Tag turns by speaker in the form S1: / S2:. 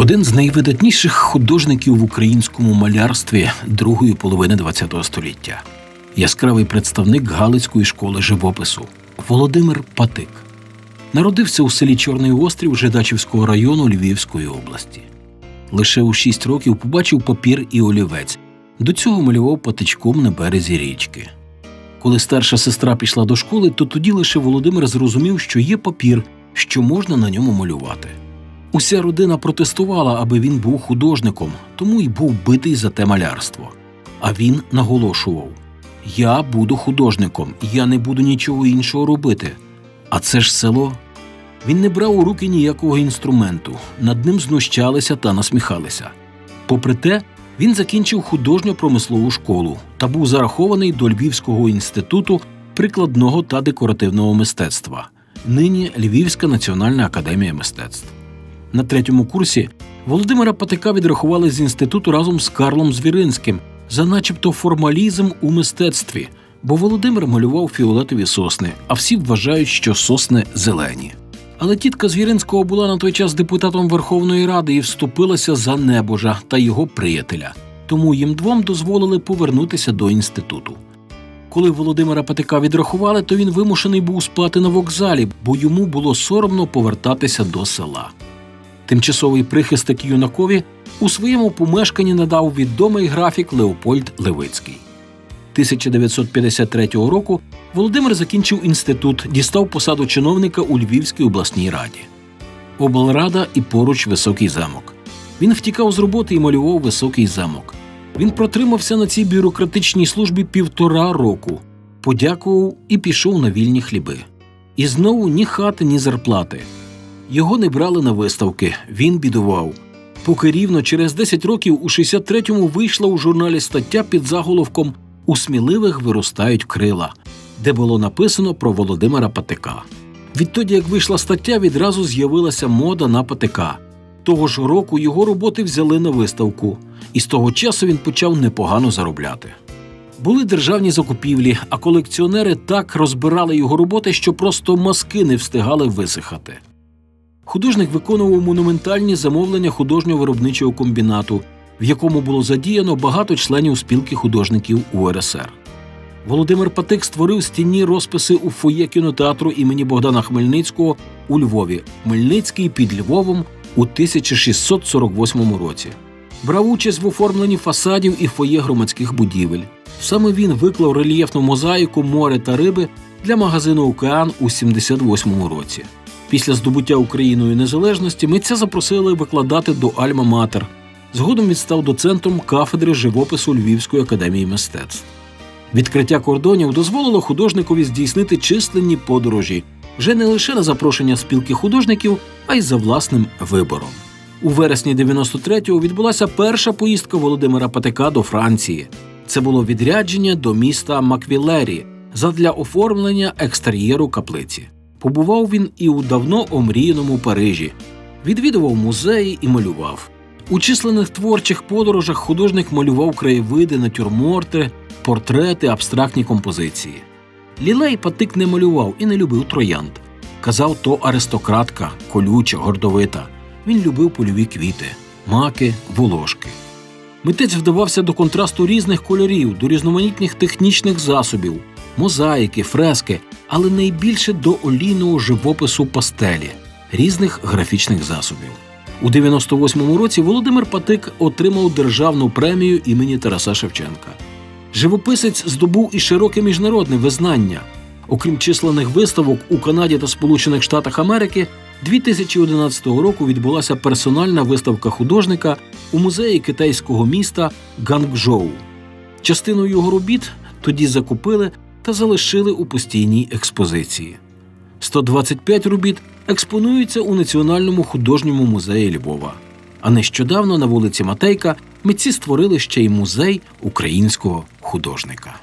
S1: Один з найвидатніших художників в українському малярстві другої половини ХХ століття, яскравий представник Галицької школи живопису Володимир Патик. Народився у селі Чорний Острів Жидачівського району Львівської області. Лише у шість років побачив папір і олівець. До цього малював патичком на березі річки. Коли старша сестра пішла до школи, то тоді лише Володимир зрозумів, що є папір, що можна на ньому малювати. Уся родина протестувала, аби він був художником, тому й був битий за те малярство. А він наголошував: Я буду художником, я не буду нічого іншого робити. А це ж село. Він не брав у руки ніякого інструменту, над ним знущалися та насміхалися. Попри те, він закінчив художньо-промислову школу та був зарахований до Львівського інституту прикладного та декоративного мистецтва, нині Львівська національна академія мистецтв. На третьому курсі Володимира Патика відрахували з інституту разом з Карлом Звіринським за начебто формалізм у мистецтві, бо Володимир малював фіолетові сосни, а всі вважають, що сосни зелені. Але тітка Звіринського була на той час депутатом Верховної Ради і вступилася за небожа та його приятеля, тому їм двом дозволили повернутися до інституту. Коли Володимира Патика відрахували, то він вимушений був спати на вокзалі, бо йому було соромно повертатися до села. Тимчасовий прихисток юнакові у своєму помешканні надав відомий графік Леопольд Левицький. 1953 року Володимир закінчив інститут, дістав посаду чиновника у Львівській обласній раді. Облрада і поруч високий замок. Він втікав з роботи і малював високий замок. Він протримався на цій бюрократичній службі півтора року, подякував і пішов на вільні хліби. І знову ні хати, ні зарплати. Його не брали на виставки, він бідував. Поки рівно через 10 років у 63-му вийшла у журналі стаття під заголовком У сміливих виростають крила, де було написано про Володимира Патика. Відтоді, як вийшла стаття, відразу з'явилася мода на Патика. Того ж року його роботи взяли на виставку, і з того часу він почав непогано заробляти. Були державні закупівлі, а колекціонери так розбирали його роботи, що просто маски не встигали висихати. Художник виконував монументальні замовлення художньо-виробничого комбінату, в якому було задіяно багато членів спілки художників УРСР. Володимир Патик створив стінні розписи у фоє кінотеатру імені Богдана Хмельницького у Львові, Хмельницький під Львовом у 1648 році. Брав участь в оформленні фасадів і фоє громадських будівель. Саме він виклав рельєфну мозаїку море та риби для магазину Океан у 78 році. Після здобуття Україною незалежності митця запросили викладати до Альма-Матер. Згодом він став доцентром кафедри живопису Львівської академії мистецтв. Відкриття кордонів дозволило художникові здійснити численні подорожі вже не лише на запрошення спілки художників, а й за власним вибором. У вересні 93-го відбулася перша поїздка Володимира Патика до Франції. Це було відрядження до міста Маквілері задля оформлення екстер'єру каплиці. Побував він і у давно омріяному Парижі, відвідував музеї і малював. У численних творчих подорожах художник малював краєвиди, натюрморти, портрети, абстрактні композиції. Лілей Патик не малював і не любив троянд. Казав, то аристократка, колюча, гордовита. Він любив польові квіти, маки, волошки. Митець вдавався до контрасту різних кольорів, до різноманітних технічних засобів, мозаїки, фрески, але найбільше до олійного живопису пастелі, різних графічних засобів. У 98-му році Володимир Патик отримав державну премію імені Тараса Шевченка. Живописець здобув і широке міжнародне визнання. Окрім численних виставок у Канаді та Сполучених Штатах Америки, 2011 року відбулася персональна виставка художника у музеї китайського міста Гангжоу. Частину його робіт тоді закупили та залишили у постійній експозиції. 125 робіт експонуються у Національному художньому музеї Львова. А нещодавно на вулиці Матейка митці створили ще й музей українського художника.